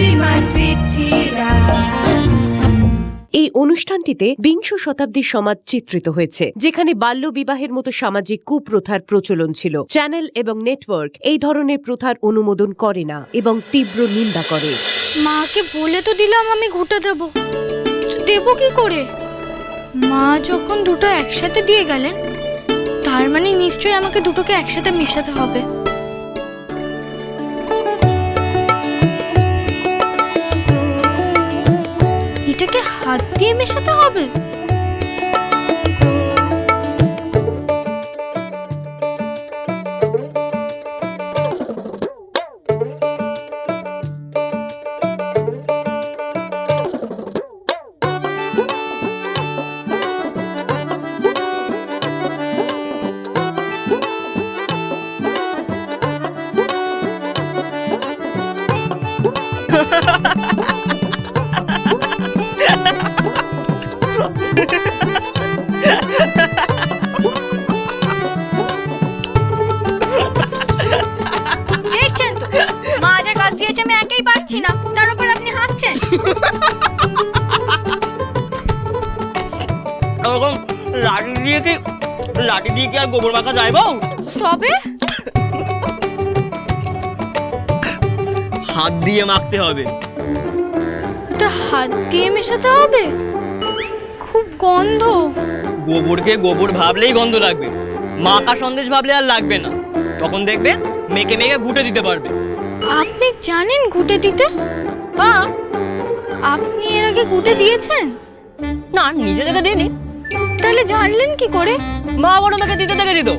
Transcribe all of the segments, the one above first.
শ্রীমান পৃথ্বীরাজ। এই অনুষ্ঠানটিতে বিংশ শতাব্দীর সমাজ চিত্রিত হয়েছে যেখানে বাল্য বিবাহের মতো সামাজিক কুপ্রথার প্রচলন ছিল। চ্যানেল এবং নেটওয়ার্ক এই ধরনের প্রথার অনুমোদন করে না এবং তীব্র নিন্দা করে। মাকে বলে তো দিলাম আমি ঘুটে দেব দেব কি করে? মা যখন দুটো একসাথে দিয়ে গেলেন তার মানে নিশ্চয়ই আমাকে দুটোকে একসাথে মিশাতে হবে। হাত দিয়ে মেশাতে হবে? দেখছেন তো ওরকম লাঠি দিয়ে কি লাঠি দিয়ে কি আর গোবর মাখা যায় বউ? তবে? হাত দিয়ে মাখতে হবে। এটা হাত দিয়ে মেশাতে হবে? খুব গন্ধ। গোবরকে গোবর ভাবলেই গন্ধ লাগবে। মাখা সন্দেশ ভাবলে আর লাগবে না। তখন দেখবে মেখে মেখে ঘুটে দিতে পারবে। আপনি জানেন ঘুটে দিতে? হ্যাঁ। আপনি এর আগে ঘুটে দিয়েছেন? না নিজে থেকে দিইনি। তাহলে জানলেন কি করে? মা বড় মেখে দিতে দেখে দিত।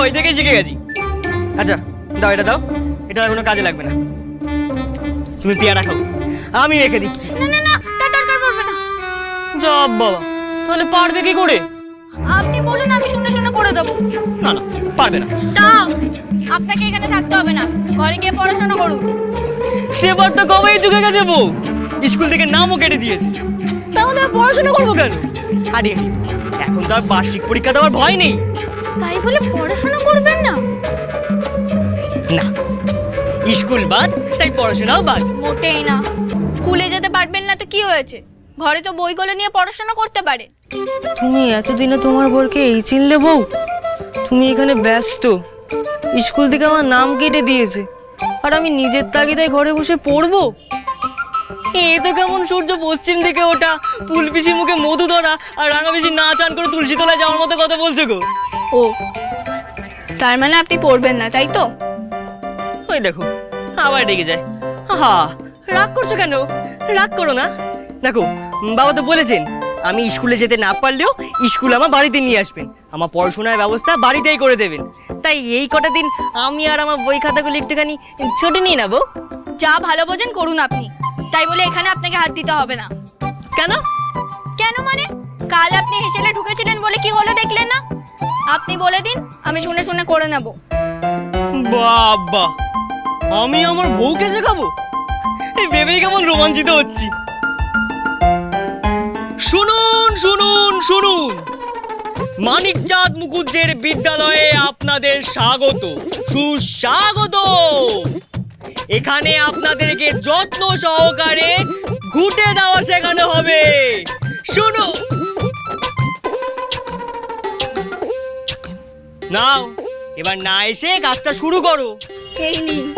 ওই থেকেই শিখে গেছি। আচ্ছা দাও এটা দাও। এটা আর কোনো কাজে লাগবে না। তুমি পেয়ারা খাও। আমি রেখে দিচ্ছি। না না না তার দরকার পড়বে না। জব বাবা তাহলে পারবে কি করে? আপনি বলুন আমি শুনে শুনে করে দেবো। না না পারবে না। তাও আপনাকে এখানে থাকতে হবে না। ঘরে গিয়ে পড়াশোনা করুন। সেবার তো কবেই ঢুকে গেছে বউ। স্কুল থেকে নামও কেটে দিয়েছে। তাহলে আর পড়াশোনা করব কেন? আরে এখন তো আর বার্ষিক পরীক্ষা দেওয়ার ভয় নেই। তাই বলে পড়াশোনা করবেন না? না। স্কুল বাদ তাই পড়াশোনাও বাদ। মোটেই না। স্কুলে যেতে পারবেন না তো কি হয়েছে? ঘরে তো বইগুলো নিয়ে পড়াশোনা করতে পারে। তুমি এতদিনে তোমার বরকে এই চিনলে বউ? তুমি এখানে ব্যস্ত। স্কুল থেকে আমার নাম কেটে দিয়েছে। আর আমি নিজের তাগিদায় ঘরে বসে পড়ব? এ তো কেমন সূর্য পশ্চিম দিকে ওঠা। ফুলপিসি মুখে মধু ধরা আর রাঙা বেশি না চান করে তুলসী তলায় যাওয়ার মতো কথা বলছো গো। ও তার মানে আপনি পড়বেন না তাই তো? ওই দেখো আবার রেগে যায়। হা রাগ করছ কেন? রাগ করো না। দেখো বাবা তো বলেছেন আমি স্কুলে যেতে না পারলেও স্কুল আমার বাড়িতে নিয়ে আসবেন। আমার পড়াশোনার ব্যবস্থা বাড়িতেই করে দেবেন। তাই এই কটা দিন আমি আর আমার বই খাতাগুলো একটুখানি ছোটে নিয়ে নেব। যা ভালো বোঝেন করুন আপনি। তাই বলে এখানে আপনাকে হাত দিতে হবে না। কেন? কেন মানে? কাল আপনি হেসেলে ঢুকেছিলেন বলে কি হলো দেখলেন না? আপনি বলে দিন আমি শুনে শুনে করে নেব। বাবা আমি আমার বউকে শেখাবো? এই ভেবেই কেমন রোমাঞ্চিত হচ্ছি। শুনুন শুনুন শুনুন। মানিকচাঁদ মুখুজ্জের বিদ্যালয়ে আপনাদের স্বাগত। সুস্বাগত। এখানে আপনাদেরকে যত্ন সহকারে ঘুটে দেওয়া শেখানো হবে। শুনো। নাও এবার না এসে কাজটা শুরু করো। এই নিন।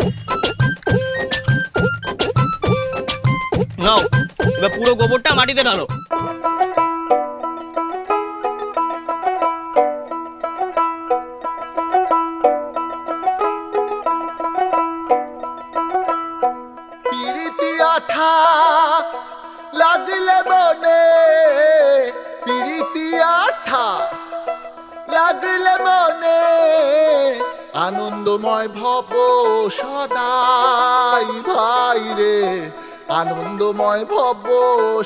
নাও এবার পুরো গোবরটা মাটিতে ঢালো। আনন্দময় ভব সদাই ভাই রে, আনন্দময় ভব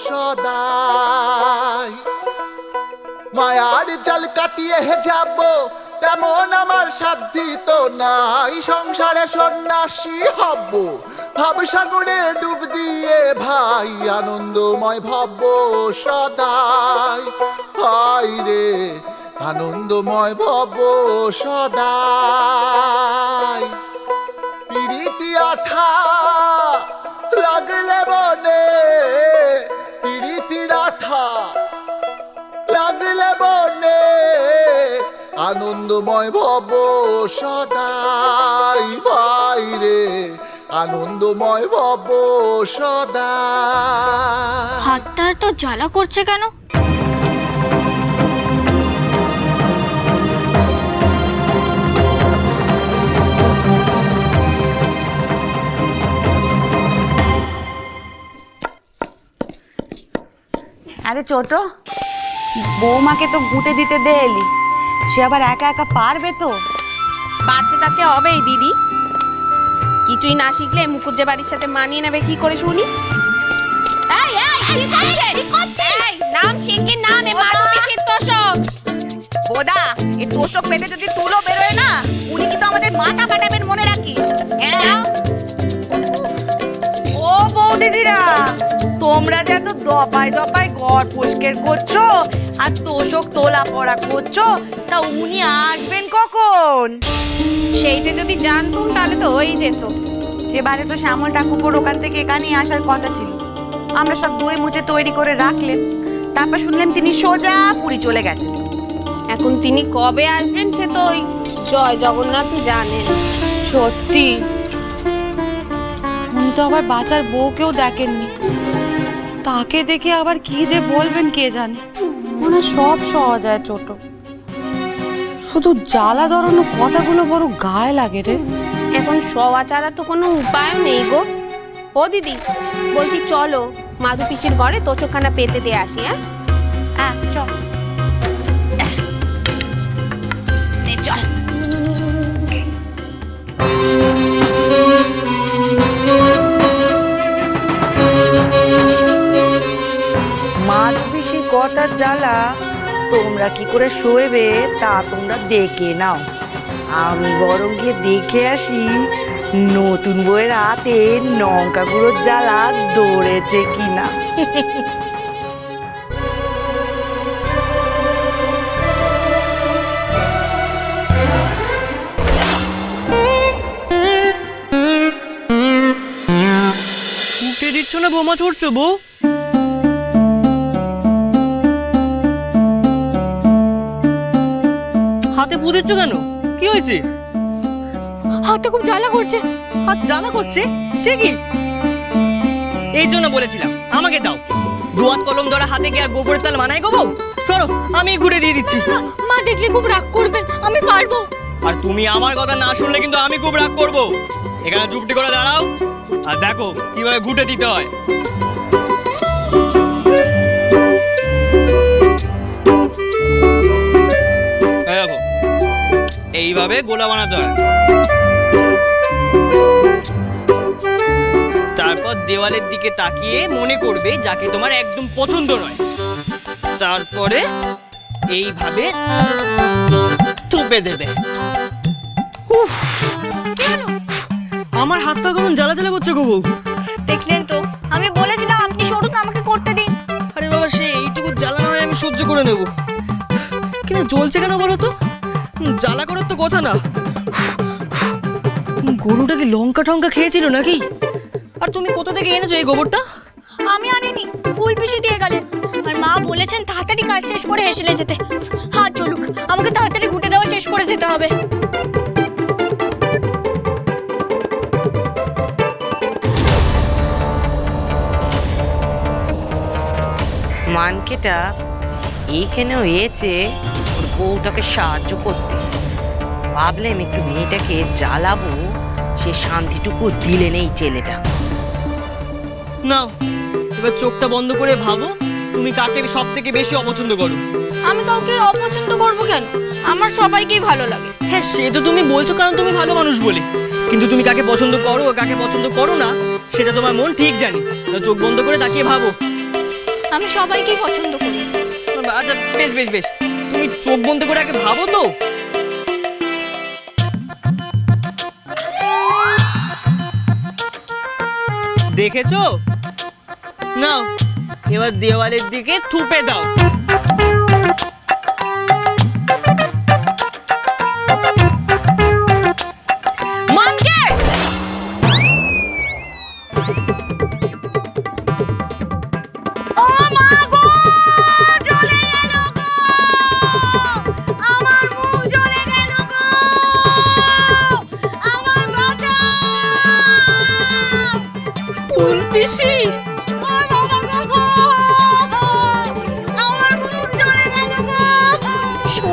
সদাই। মায়ার জল কাটিয়ে হে যাব, তেমন আমার সাধ্যি তো নাই। সংসারে সন্ন্যাসী হব, ভাব সাগরে ডুব দিয়ে ভাই, আনন্দময় ভব সদাই। ভাই রে আনন্দময় ভব সদাই। পিড়িতি আঠা লাগলে বনে পিড়িতি আঠা লাগলে বনে, আনন্দময় ভব সদাই। বাইরে আনন্দময় ভব সদা হাতটা তো জ্বালা করছে কেন? আরে ছোট বৌমাকে তো গুটে দিতে দে এলি। সে আবার একা একা পারবে তো? পারতে তাকে হবেই দিদি। কিছুই না শিখলে মুকুজ্জে বাড়ির সাথে মানিয়ে নেবে কি করে শুনি? এই এই কি করছে কি করছে নাম নাম এ মারু পিসির তোষক। বোদা এই তোষক পেটে যদি তুলো বেরোয় না উনি কিন্তু আমাদের মাথা ফাটাবেন মনে রাখিস। হ্যাঁ। ও বৌদিদিরা তোমরা যে এত দপায় দপায় ঘর পরিষ্কার করছ আর তোষক তোলা পড়া করছ তা উনি আসবেন কখন? সেইটা যদি জানতুম তাহলে তো হয়েই যেত। সেবারে তো শ্যামল ঠাকুর ওখান থেকে এখানেই আসার কথা ছিল। আমরা সব দই মুছে তৈরি করে রাখলেন। তারপর শুনলেন তিনি সোজা পুরী চলে গেছেন। এখন তিনি কবে আসবেন সে তো ওই জয় জগন্নাথই জানেন। সত্যি? তো আবার বাচ্চার বউকেও দেখেননি। তাকে দেখে আবার কি যে বলবেন কে জানে? ওনার সব সহজ হয় ছোট শুধু জ্বালা ধরানো কথাগুলো বড় গায়ে লাগে রে। এখন সওয়া ছাড়া তো কোনো উপায় নেই গো। ও দিদি বলছি চলো মাধু পিসির ঘরে তোষকখানা পেতে দিয়ে আসি হ্যাঁ? হ্যাঁ চল। চল। কথার জ্বালা। তোমরা কি করে শোয়েবে তা তোমরা দেখে নাও। আমি বরং গিয়ে দেখে আসি, নতুন বইয়ের হাতে লঙ্কা গুঁড়োর জ্বালা দৌড়েছে কিনা। দিচ্ছ না বোমা, ছুটছো বউ? হাতে পুঁতেছ কেন? কি হয়েছে? হাতটা খুব জ্বালা করছে। হাত জ্বালা করছে? সে কি? এই জন্য বলেছিলাম আমাকে দাও। দুয়াত কলম ধরা হাতে কি আর গোবরের তাল মানায় গো বউ? চলো আমি ঘুরে দিয়ে দিচ্ছি। মা দেখলে খুব রাগ করবেন আমি পারব। আর তুমি আমার কথা না শুনলে কিন্তু আমি খুব রাগ করব। এখানে চুপটি করে দাঁড়াও। আর দেখো কীভাবে ঘুটে দিতে হয়। এইভাবে গোলা বানাতে হয়। তারপর দেওয়ালের দিকে তাকিয়ে মনে করবে যাকে তোমার একদম পছন্দ নয়। তারপরে এইভাবে থুপে দেবে। উফ! আমার হাতটা কেমন জ্বালা জ্বালা করছে গো দেখলেন তো আমি বলেছিলাম আপনি সরুন আমাকে করতে দিন। আরে বাবা সে এইটুকু জ্বালা হয় আমি সহ্য করে নেব। কিন্তু জ্বলছে কেন বলো তো? জ্বালা করার তো কথা না। গরুটা কি লঙ্কা টঙ্কা খেয়েছিল নাকি? আর তুমি কোথা থেকে এনেছো এই গোবরটা? আমি আনিনি ফুল পিসি দিয়ে গেলেন। আর মা বলেছেন তাড়াতাড়ি কাজ শেষ করে হেসেলে যেতে। হাত চলুক আমাকে তাড়াতাড়ি ঘুটে দেওয়া শেষ করে যেতে হবে। মানকেটা এইখানেও এসে ওর বউটাকে সাহায্য করতে। ভাবলাম একটু মেয়েটাকে জ্বালাবো সে শান্তিটুকু দিলে নেই ছেলেটা। নাও এবার চোখটা বন্ধ করে ভাবো তুমি কাকে সব থেকে বেশি অপছন্দ করো। আমি কাউকে অপছন্দ করব কেন? আমার সবাইকেই ভালো লাগে। হ্যাঁ সে তো তুমি বলছো কারণ তুমি ভালো মানুষ বলে। কিন্তু তুমি কাকে পছন্দ করো কাকে পছন্দ করো না সেটা তোমার মন ঠিক জানি। চোখ বন্ধ করে তাকিয়ে ভাবো। আমি সবাইকেই পছন্দ করি। আচ্ছা বেশ বেশ বেশ। তুমি চোখ বন্ধ করে আগে ভাবো তো। দেখেছ? নাও এবার দেওয়ালের দিকে থুপে দাও।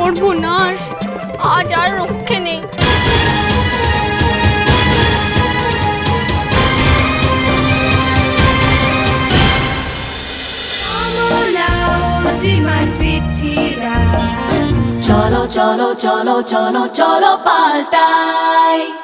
সর্বনাশ। আজ আর রক্ষে নেই। চলো চলো চলো চলো চলো পাল্টাই।